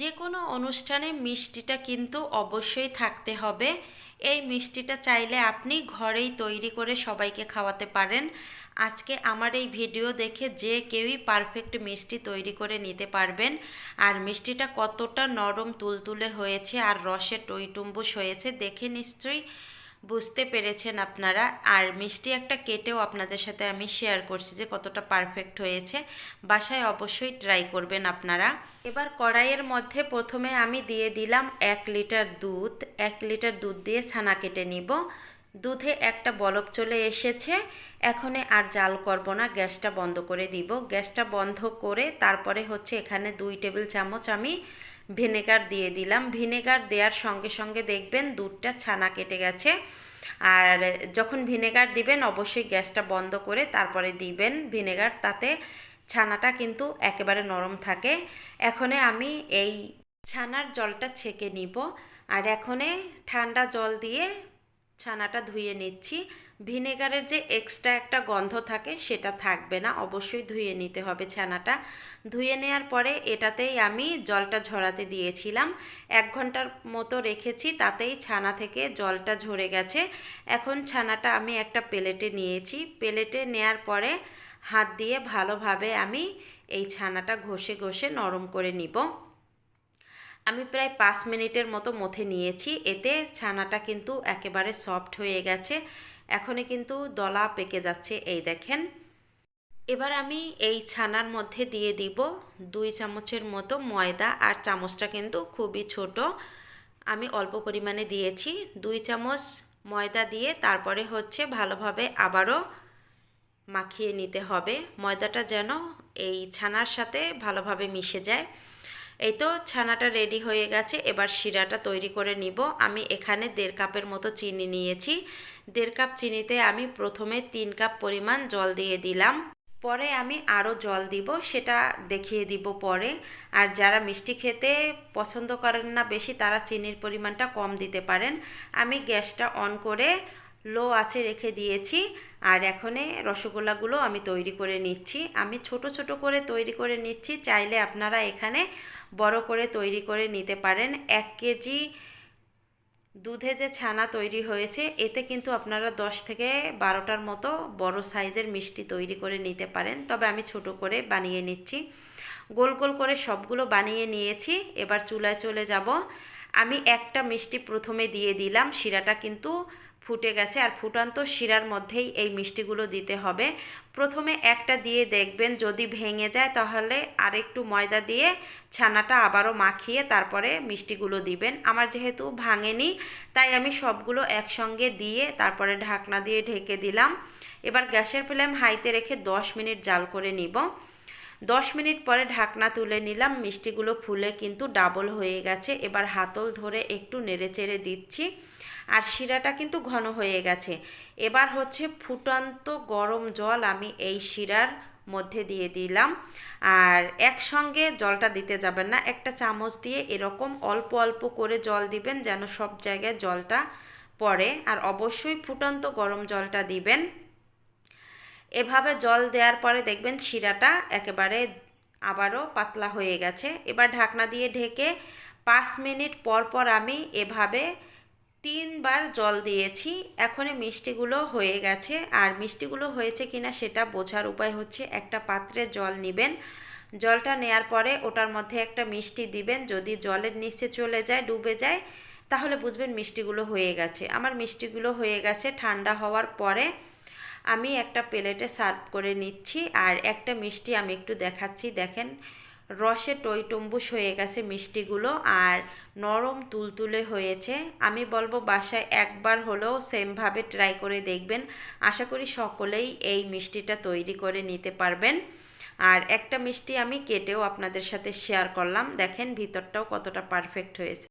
যে কোনো অনুষ্ঠানে মিষ্টিটা কিন্তু অবশ্যই থাকতে হবে। এই মিষ্টিটা চাইলে আপনি ঘরেই তৈরি করে সবাইকে খাওয়াতে পারেন। আজকে আমার এই ভিডিও দেখে যে কেউই পারফেক্ট মিষ্টি তৈরি করে নিতে পারবেন। আর মিষ্টিটা কতটা নরম তুলতুলে হয়েছে আর রসে টইটুম্বুস হয়েছে দেখে নিশ্চয়ই বুঝতে পেরেছেন আপনারা। আর মিষ্টি একটা কেটেও আপনাদের সাথে আমি শেয়ার করছি যে কতটা পারফেক্ট হয়েছে। বাসায় অবশ্যই ট্রাই করবেন আপনারা। এবার কড়াইয়ের মধ্যে প্রথমে আমি দিয়ে দিলাম এক লিটার দুধ। এক লিটার দুধ দিয়ে ছানা কেটে নিব। দুধে একটা বলব চলে এসেছে। এখনে আর জাল করব না, গ্যাসটা বন্ধ করে দিব। গ্যাসটা বন্ধ করে তারপরে হচ্ছে এখানে দুই টেবিল চামচ আমি ভিনেগার দিয়ে দিলাম। ভিনেগার দেওয়ার সঙ্গে সঙ্গে দেখবেন দুধটা ছানা কেটে গেছে। আর যখন ভিনেগার দিবেন, অবশ্যই গ্যাসটা বন্ধ করে তারপরে দিবেন ভিনেগার। তাতে ছানাটা কিন্তু একেবারে নরম থাকে। এখনে আমি এই ছানার জলটা ছেঁকে নিব। আর এখনে ঠান্ডা জল দিয়ে ছানাটা ধুয়ে নিচ্ছি। ভিনেগারের যে এক্সট্রা একটা গন্ধ থাকে সেটা থাকবে না, অবশ্যই ধুয়ে নিতে হবে ছানাটা। ধুয়ে নেওয়ার পরে এটাতেই আমি জলটা ঝরাতে দিয়েছিলাম। এক ঘণ্টার মতো রেখেছি, তাতেই ছানা থেকে জলটা ঝরে গেছে। এখন ছানাটা আমি একটা প্লেটে নিয়েছি। প্লেটে নেয়ার পরে হাত দিয়ে ভালোভাবে আমি এই ছানাটা ঘষে ঘষে নরম করে নিব। আমি প্রায় পাঁচ মিনিটের মতো মথে নিয়েছি। এতে ছানাটা কিন্তু একেবারে সফট হয়ে গেছে। এখনই কিন্তু দলা পেকে যাচ্ছে, এই দেখেন। এবার আমি এই ছানার মধ্যে দিয়ে দিব দুই চামচের মতো ময়দা আর চামচটা কিন্তু খুবই ছোট। আমি অল্প পরিমাণে দিয়েছি। দুই চামচ ময়দা দিয়ে তারপরে হচ্ছে ভালোভাবে আবারও মাখিয়ে নিতে হবে। ময়দাটা যেন এই ছানার সাথে ভালোভাবে মিশে যায়। এই তো ছানাটা রেডি হয়ে গেছে, এবার শিরাটা তৈরি করে নিব। আমি এখানে দেড় কাপের মতো চিনি নিয়েছি। দেড় কাপ চিনিতে আমি প্রথমে তিন কাপ পরিমাণ জল দিয়ে দিলাম। পরে আমি আরও জল দিব, সেটা দেখিয়ে দিব পরে। আর যারা মিষ্টি খেতে পছন্দ করেন না বেশি, তারা চিনির পরিমাণটা কম দিতে পারেন। আমি গ্যাসটা অন করে লো আছে রেখে দিয়েছি। আর এখনে রসগোল্লাগুলো আমি তৈরি করে নিচ্ছি। আমি ছোট ছোট করে তৈরি করে নিচ্ছি। চাইলে আপনারা এখানে বড় করে তৈরি করে নিতে পারেন। এক কেজি দুধে যে ছানা তৈরি হয়েছে, এতে কিন্তু আপনারা দশ থেকে বারোটার মতো বড় সাইজের মিষ্টি তৈরি করে নিতে পারেন। তবে আমি ছোট করে বানিয়ে নিচ্ছি। গোল গোল করে সবগুলো বানিয়ে নিয়েছি। এবার চুলায় চলে যাব। আমি একটা মিষ্টি প্রথমে দিয়ে দিলাম। শিরাটা কিন্তু ফুটে গেছে আর ফুটান্ত শিরার মধ্যেই এই মিষ্টিগুলো দিতে হবে। প্রথমে একটা দিয়ে দেখবেন যদি ভেঙে যায় তাহলে আরেকটু ময়দা দিয়ে ছানাটা আবারও মাখিয়ে তারপরে মিষ্টিগুলো দিবেন। আমার যেহেতু ভাঙেনি, তাই আমি সবগুলো একসঙ্গে দিয়ে তারপরে ঢাকনা দিয়ে ঢেকে দিলাম। এবার গ্যাসের ফ্লেম হাইতে রেখে 10 মিনিট জাল করে নিব। দশ মিনিট পরে ঢাকনা তুলে নিলাম, মিষ্টিগুলো ফুলে কিন্তু ডাবল হয়ে গেছে। এবার হাতল ধরে একটু নেড়ে চেড়ে দিচ্ছি আর শিরাটা কিন্তু ঘন হয়ে গেছে। এবার হচ্ছে ফুটান্ত গরম জল আমি এই শিরার মধ্যে দিয়ে দিলাম। আর একসঙ্গে জলটা দিতে যাবেন না, একটা চামচ দিয়ে এরকম অল্প অল্প করে জল দিবেন যেন সব জায়গায় জলটা পড়ে। আর অবশ্যই ফুটন্ত গরম জলটা দিবেন। এভাবে জল দেওয়ার পরে দেখবেন শিরাটা একেবারে আবারও পাতলা হয়ে গেছে। এবার ঢাকনা দিয়ে ঢেকে পাঁচ মিনিট পর পর আমি এভাবে তিনবার জল দিয়েছি। এখনই মিষ্টিগুলো হয়ে গেছে। আর মিষ্টিগুলো হয়েছে কিনা সেটা বোঝার উপায় হচ্ছে একটা পাত্রে জল নেবেন। জলটা নেয়ার পরে ওটার মধ্যে একটা মিষ্টি দিবেন। যদি জলের নিচে চলে যায়, ডুবে যায়, তাহলে বুঝবেন মিষ্টিগুলো হয়ে গেছে। আমার মিষ্টিগুলো হয়ে গেছে ঠান্ডা হওয়ার পরে আমি একটা প্লেটে সার্ভ করে নিচ্ছি আর একটা মিষ্টি আমি একটু দেখাচ্ছি। দেখেন, রসে টইটম্বুস হয়ে গেছে মিষ্টিগুলো আর নরম তুলতুলে হয়েছে। আমি বলব বাসায় একবার হলেও সেমভাবে ট্রাই করে দেখবেন। আশা করি সকলেই এই মিষ্টিটা তৈরি করে নিতে পারবেন। আর একটা মিষ্টি আমি কেটেও আপনাদের সাথে শেয়ার করলাম। দেখেন, ভিতরটাও কতটা পারফেক্ট হয়েছে।